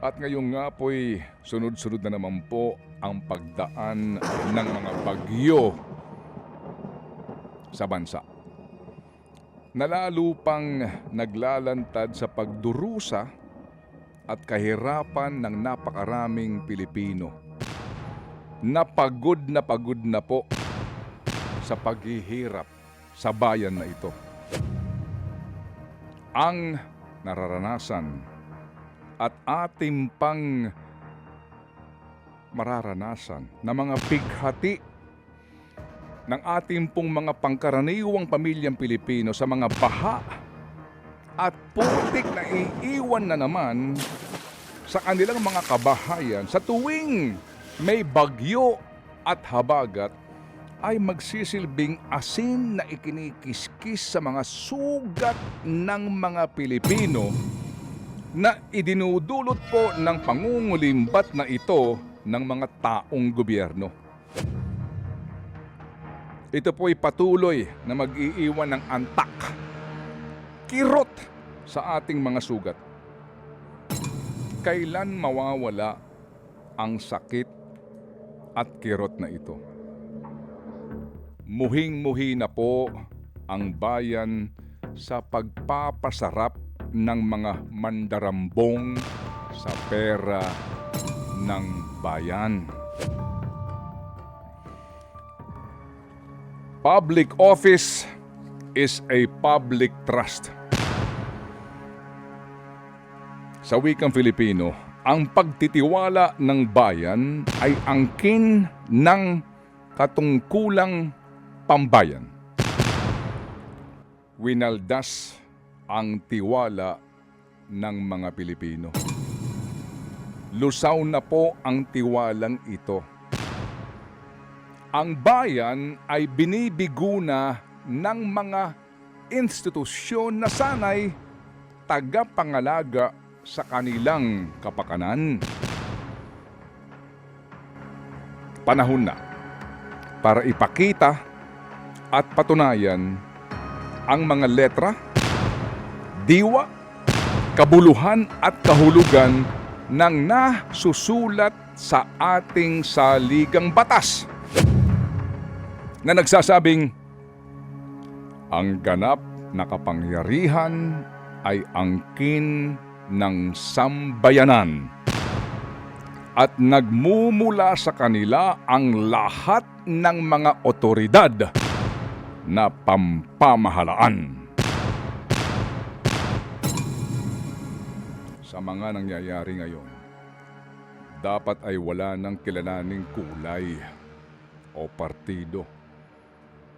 At ngayon nga po'y sunod-sunod na naman po ang pagdaan ng mga bagyo sa bansa. Nalalo pang naglalantad sa pagdurusa at kahirapan ng napakaraming Pilipino. Napagod na pagod na po sa paghihirap sa bayan na ito. Ang nararanasan at ating pang mararanasan na mga bighati ng ating pong mga pangkaraniwang pamilyang Pilipino sa mga baha at putik na iiwan na naman sa kanilang mga kabahayan sa tuwing may bagyo at habagat ay magsisilbing asin na ikinikiskis sa mga sugat ng mga Pilipino na idinudulot po ng pangungulimbat na ito ng mga taong gobyerno. Ito po ay patuloy na mag-iiwan ng antak, kirot sa ating mga sugat. Kailan mawawala ang sakit at kirot na ito? Muhing-muhi na po ang bayan sa pagpapasarap ng mga mandarambong sa pera ng bayan. Public office is a public trust. Sa wikang Filipino, ang pagtitiwala ng bayan ay angkin ng katungkulang pambayan. Winaldas ang tiwala ng mga Pilipino. Lusaw na po ang tiwalang ito. Ang bayan ay binibiguna ng mga institusyon na sanay tagapangalaga sa kanilang kapakanan. Panahon na para ipakita at patunayan ang mga letra, diwa, kabuluhan at kahulugan ng nasusulat sa ating saligang batas na nagsasabing ang ganap na kapangyarihan ay angkin ng sambayanan at nagmumula sa kanila ang lahat ng mga otoridad na pampamahalaan. Sa mga nangyayari ngayon, dapat ay wala ng kilalaning kulay o partido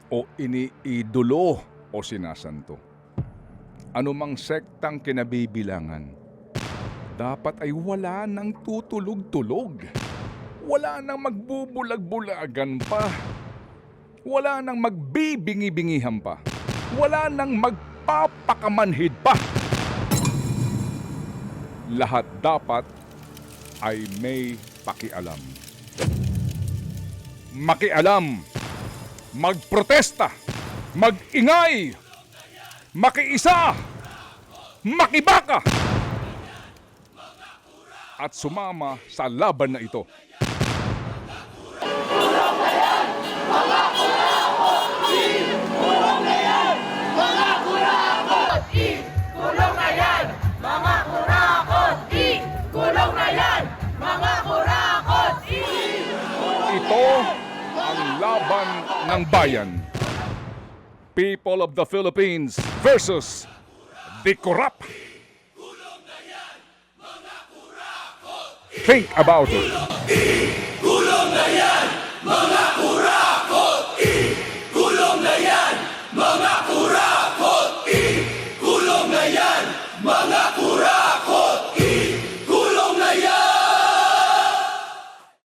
o iniidolo o sinasanto. Anumang sektang kinabibilangan, dapat ay wala nang tutulog-tulog. Wala nang magbubulag-bulagan pa. Wala nang magbibingi-bingihan pa. Wala nang magpapakamanhid pa. Lahat dapat ay may pakialam. Makialam, magprotesta, magingay, makiisa, makibaka, at sumama sa laban na ito. Ng bayan. People of the Philippines versus the corrupt. Think about it.